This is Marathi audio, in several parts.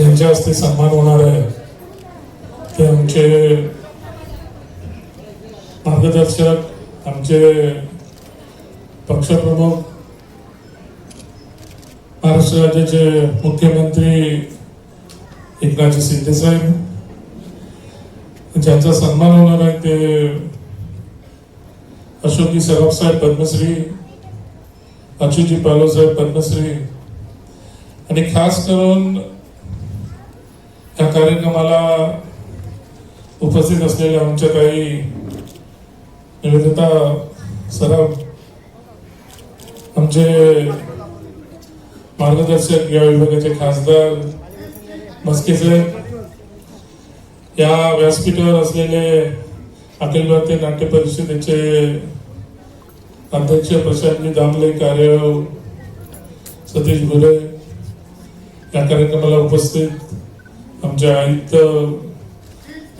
यांच्या हस्ते सन्मान होणार आहे. ते आमचे मार्गदर्शक आमचे पक्षप्रमुख महाराष्ट्र राज्याचे मुख्यमंत्री एकनाथजी शिंदे साहेब. ज्यांचा सन्मान होणार आहे ते अशोकजी सराफ साहेब पद्मश्री अच्युतजी पालव साहेब पद्मश्री. आणि खास करून या कार्यक्रमाला उपस्थित असलेल्या आमच्या काही निवेदिता सराव आमचे मार्गदर्शक या विभागाचे खासदार मस्के साहेब या व्यासपीठावर असलेले अखिल भारतीय नाट्य परिषदेचे अध्यक्ष प्रशांतजी दामले कार्य सतीश घुले या कार्यक्रमाला उपस्थित आमचे आयुक्त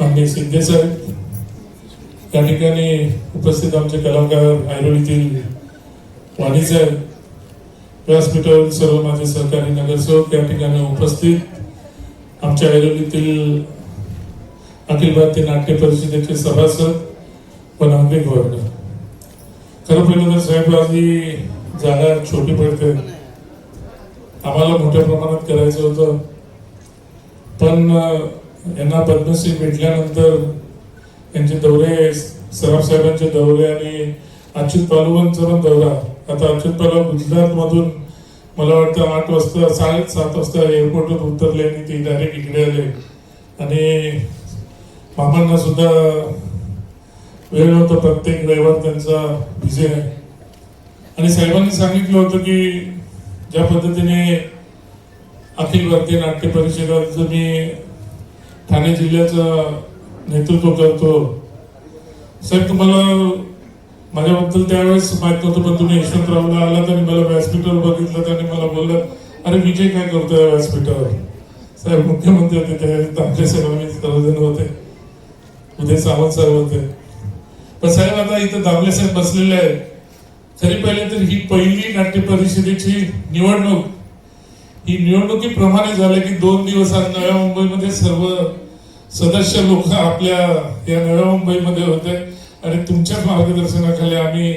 मान्य शिंदे साहेब या ठिकाणी उपस्थित आमचे कलाकार ऐरोलीतील वाणी साहेब व्यासपीठावरील सर्व माझे सहकारी नगरसेवक या ठिकाणी उपस्थित आमच्या ऐरोलीतील अखिल भारतीय नाट्य परिषदेचे सभासद व नागरिक वर्ग. खरं पहिलं तर साहेब आज ही जागा छोटी पडते. आम्हाला मोठ्या प्रमाणात करायचं होतं. पण यांना पद्मश्री भेटल्यानंतर यांचे दौरे सराफ साहेबांचे दौरे आणि अच्युत पालवांचा दौरा. आता अच्युत पालव गुजरातमधून मला वाटतं आठ वाजता साडे सात वाजता एअरपोर्टवर उतरले आणि ते डायरेक्ट इकडे आले. आणि मामांना सुद्धा वेळ होता प्रत्येक रविवार त्यांचा विजय आहे. आणि साहेबांनी सांगितलं होतं की ज्या पद्धतीने अखिल भारतीय नाट्य परिषदेचं मी ठाणे जिल्ह्याचं नेतृत्व करतो. साहेब तुम्हाला माझ्याबद्दल त्यावेळेस माहीत नव्हतं पण तुम्ही यशवंतरावला आलात आणि मला व्यासपीठावर बघितलं त्यांनी मला बोललं अरे विजय काय करतोय व्यासपीठावर? साहेब मुख्यमंत्री होते त्यावेळेस दाखले सर्वांनी सर्वजण होते. उदय सावंत सर होते. पण साहेब आता इथं दामले साहेब बसलेले आहेत. खरी पहिले तर ही पहिली नाट्य परिषदेची निवडणूक ही निवडणुकीप्रमाणे झालं की दोन दिवस आज नव्या मुंबईमध्ये सर्व सदस्य लोक आपल्या या नव्या मुंबईमध्ये होते. आणि तुमच्याच मार्गदर्शनाखाली आम्ही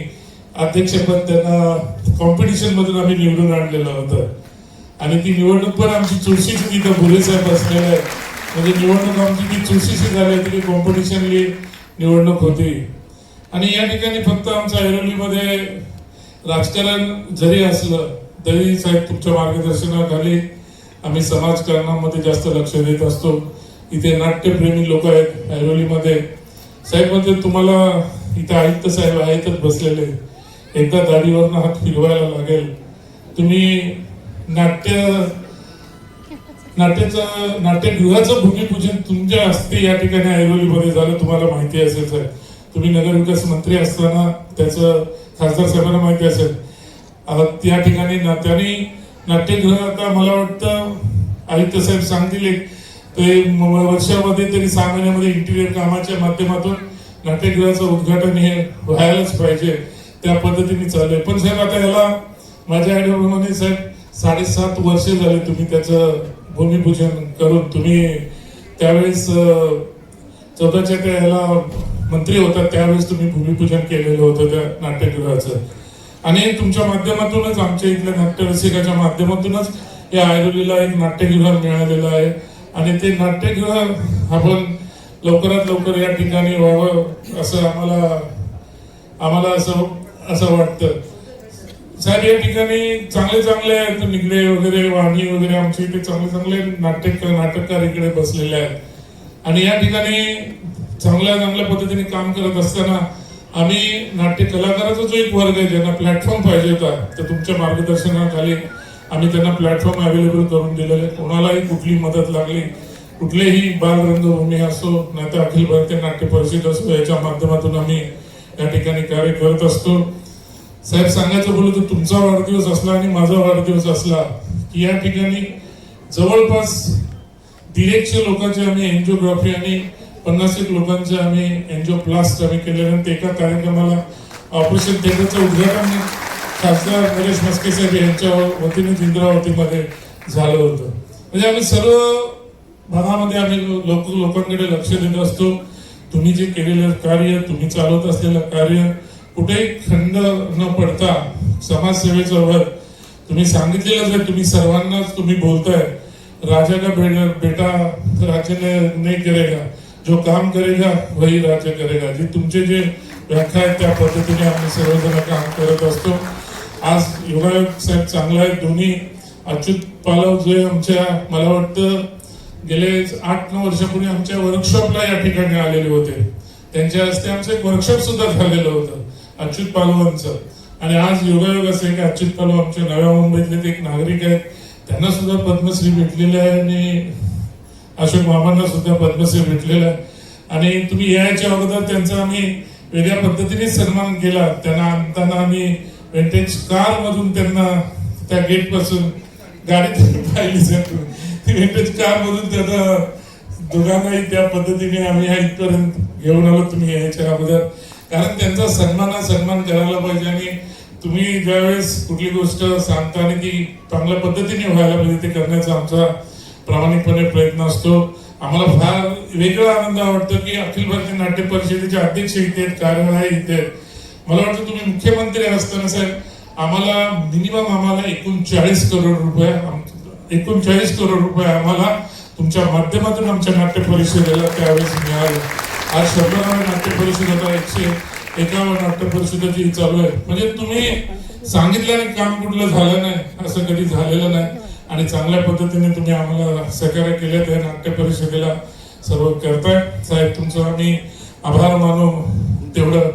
अध्यक्षपद त्यांना कॉम्पिटिशनमधून आम्ही निवडून आणलेलं होतं. आणि ती निवडणूक पण आमची चुरशीची तिथं भुले साहेब असलेले आहे म्हणजे निवडणूक आमची ती चुरशीची झाली होती की कॉम्पिटिशनली निवडणूक होती. आणि या ठिकाणी फक्त आमच्या ऐरोलीमध्ये राजकारण जरी असलं तरी साहेब तुमच्या मार्गदर्शनाखाली आम्ही समाजकारणामध्ये जास्त लक्ष देत असतो. इथे नाट्यप्रेमी लोक आहेत ऐरोलीमध्ये. साहेब म्हणजे तुम्हाला इथे आयुक्त साहेब आहेतच बसलेले. एकदा दाढीवरनं हात फिरवायला लागेल. तुम्ही नाट्य नाट्याचं नाट्यगृहाचं भूमिपूजन तुमच्या हस्ते या ठिकाणी ऐरोलीमध्ये झालं तुम्हाला माहिती असेल साहेब. तुम्ही नगरविकास मंत्री असताना त्याचं खासदार साहेबांना माहिती असेल. त्या ठिकाणी नात्याने त्यांनी नाट्यगृह आता मला वाटतं आयुक्त साहेब सांगतील एक ते वर्षामध्ये तरी सहा महिन्यामध्ये इंटिरियर कामाच्या माध्यमातून नाट्यगृहाचं उद्घाटन हे व्हायलाच पाहिजे त्या पद्धतीने चालू आहे पण साहेब आता याला माझ्या आयडियाप्रमाणे साहेब साडेसात वर्ष झाले तुम्ही त्याचं भूमिपूजन करून. तुम्ही त्यावेळेस चौदाच्या त्या ह्याला मंत्री होता त्यावेळेस तुम्ही भूमिपूजन केलेलं होतं त्या नाट्यगृहाचं. आणि तुमच्या माध्यमातूनच आमच्या इथल्या नाट्यरसिकाच्या माध्यमातूनच या ऐरोलीला एक नाट्यगृह मिळालेलं आहे. आणि ते नाट्यगृह आपण लवकरात लवकर या ठिकाणी व्हावं असं आम्हाला आम्हाला असं असं वाटतं. साहेब या ठिकाणी चांगले चांगले आहेत निगडे वगैरे वाणी वगैरे आमच्या इथे चांगले चांगले नाटक नाटककार इकडे बसलेले आहेत. आणि या ठिकाणी चांगल्या चांगल्या पद्धतीने काम करत असताना आम्ही नाट्य कलाकाराचा जो एक वर्ग आहे ज्यांना प्लॅटफॉर्म पाहिजे होता तर तुमच्या मार्गदर्शनाखाली आम्ही त्यांना प्लॅटफॉर्म अवेलेबल करून दिलेले आहे. कोणालाही कुठली मदत लागली कुठलेही बालरंगभूमी असो नाही तर अखिल भारतीय नाट्य परिषद असो याच्या माध्यमातून आम्ही या ठिकाणी कार्य करत असतो साहेब सांगायचं बोललं तर तुमचा वाढदिवस असला आणि माझा वाढदिवस असला की या ठिकाणी जवळपास दीडशे लोकांची आम्ही एन्जिओग्राफी आणि पन्नास एक लोकांचे आम्ही एन्जिओप्लास्ट आम्ही केल्यानंतर एका कार्यक्रमाला ऑपरेशन थिएटरचं उद्घाटन खासदार नरेश मस्के साहेब यांच्या वतीने इंद्रावतीमध्ये झालं होतं. म्हणजे आम्ही सर्व भागामध्ये आम्ही लोक लोकांकडे लक्ष देत असतो. तुम्ही जे केलेलं कार्य तुम्ही चालवत असलेलं कार्य कुठेही खंड न पडता समाजसेवेचं वर तुम्ही सांगितलेलंच आहे तुम्ही सर्वांनाच तुम्ही बोलताय राजाला भेट बेटा राजाने नाही केलेला जो काम करेगा वही राज्य करेगा। जे तुमचे जे व्याख्या आहेत त्या पद्धतीने आम्ही सर्वजण काम करत असतो. आज योगायोग साहेब चांगला आहे. दोन्ही अच्युत पालव जे आमच्या मला वाटतं गेले आठ नऊ वर्षापूर्वी आमच्या वर्कशॉपला या ठिकाणी आलेले होते. त्यांच्या हस्ते आमचं एक वर्कशॉप सुद्धा झालेलं होतं अच्युत पालवांचं. आणि आज योगायोग असं आहे की अच्युत पालव आमच्या नव्या मुंबईतले ते एक नागरिक आहेत. त्यांना सुद्धा पद्मश्री भेटलेले आहे आणि अशोक मामांना सुद्धा पद्मश्री भेटलेला आहे. आणि तुम्ही यायच्या अगोदर त्यांचा आम्ही वेगळ्या पद्धतीने सन्मान केला. त्यांना आणताना आम्ही वेंटेज कार मधून त्यांना त्या गेटपासून गाडीत पाहिली जातो ती व्हेंटेज कार मधून त्यांना दोघांनाही त्या पद्धतीने आम्ही या इथपर्यंत घेऊन आलो तुम्ही यायच्या अगोदर. कारण त्यांचा सन्मान हा सन्मान करायला पाहिजे आणि तुम्ही ज्यावेळेस कुठली गोष्ट सांगता आणि ती चांगल्या पद्धतीने व्हायला पाहिजे ते करण्याचा आमचा प्रामाणिकपणे प्रयत्न असतो. आम्हाला फार वेगळा आनंद वाटतो की अखिल भारतीय नाट्य परिषदेचे अध्यक्ष इथे आहेत कार्यवाही इथे आहेत. मला वाटतं तुम्ही मुख्यमंत्री असताना साहेब आम्हाला मिनिमम आम्हाला एकूण चाळीस करोड रुपये एकूण चाळीस करोड रुपये आम्हाला तुमच्या माध्यमातून आमच्या नाट्य परिषदेला त्यावेळेस मिळाले. आज शंभराव्या नाट्य परिषदेला एकशे एकावन्न नाट्य परिषदेची चालू आहे. म्हणजे तुम्ही सांगितल्याने काम कुठलं झालं नाही असं कधी झालेलं नाही. आणि चांगल्या पद्धतीने तुम्ही आम्हाला सहकार्य केले त्या नाट्य परिषदेला सर्व करताय. साहेब तुमचं आम्ही आभार मानू तेवढं.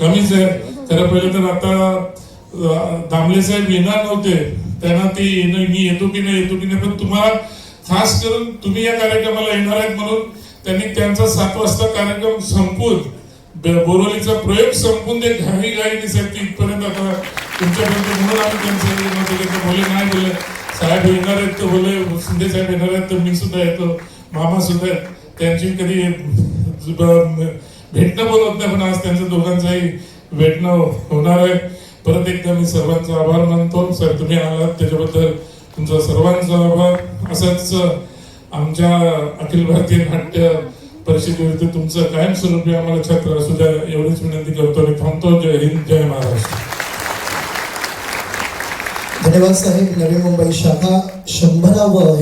कमीच आहे खरं पहिलं तर आता दामले साहेब येणार नव्हते. त्यांना ते येणं मी येतो की नाही येतो की नाही पण तुम्हाला खास करून तुम्ही या कार्यक्रमाला येणार आहेत म्हणून त्यांनी त्यांचा सात वाजता कार्यक्रम संपून बोरोलीचा प्रयोग संपून ते घाई घाईने साहेब इथपर्यंत आता तुमच्यापर्यंत म्हणून आम्ही त्यांचं बोले नाही बोलले. साहेब येणार आहेत तर बोले शिंदे साहेब येणार आहेत तर मी सुद्धा येतो. मामा सुद्धा आहेत. त्यांची कधी भेटणं पण होत नाही पण आज त्यांचं दोघांचंही भेटणं होणार आहे. परत एकदा मी सर्वांचा आभार मानतो. सर तुम्ही आलात त्याच्याबद्दल तुमचा सर्वांचा आभार. असंच आमच्या अखिल भारतीय नाट्य परिषदेवरती तुमचं कायमस्वरूपी आम्हाला छात्र असू द्या एवढीच विनंती करतो. आणि थांबतो. जय हिंद जय महाराष्ट्र. धन्यवाद साहेब नवी मुंबई शाखा शंभरावं